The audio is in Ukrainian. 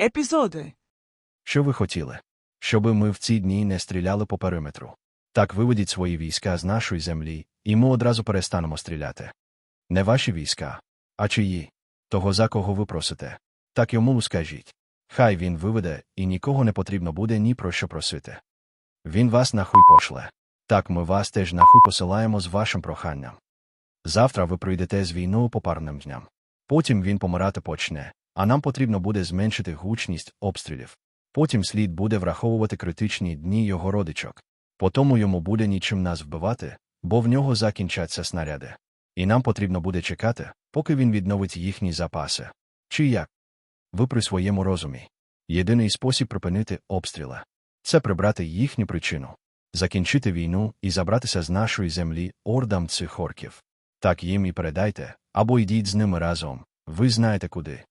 Епізоди. Що ви хотіли? Щоби ми в ці дні не стріляли по периметру. Так виведіть свої війська з нашої землі, і ми одразу перестанемо стріляти. Не ваші війська, а чиї? Того, за кого ви просите. Так йому скажіть. Хай він виведе, і нікого не потрібно буде ні про що просити. Він вас нахуй пошле. Так ми вас теж нахуй посилаємо з вашим проханням. Завтра ви прийдете з війною по парним дням. Потім він помирати почне, а нам потрібно буде зменшити гучність обстрілів. Потім слід буде враховувати критичні дні його родичок. Потому йому буде нічим нас вбивати, бо в нього закінчаться снаряди. І нам потрібно буде чекати, поки він відновить їхні запаси. Чи як? Ви при своєму розумі. Єдиний спосіб припинити обстріли це прибрати їхню причину, закінчити війну і забратися з нашої землі ордам цих орків. Так їм і передайте, або йдіть з ними разом, ви знаєте куди.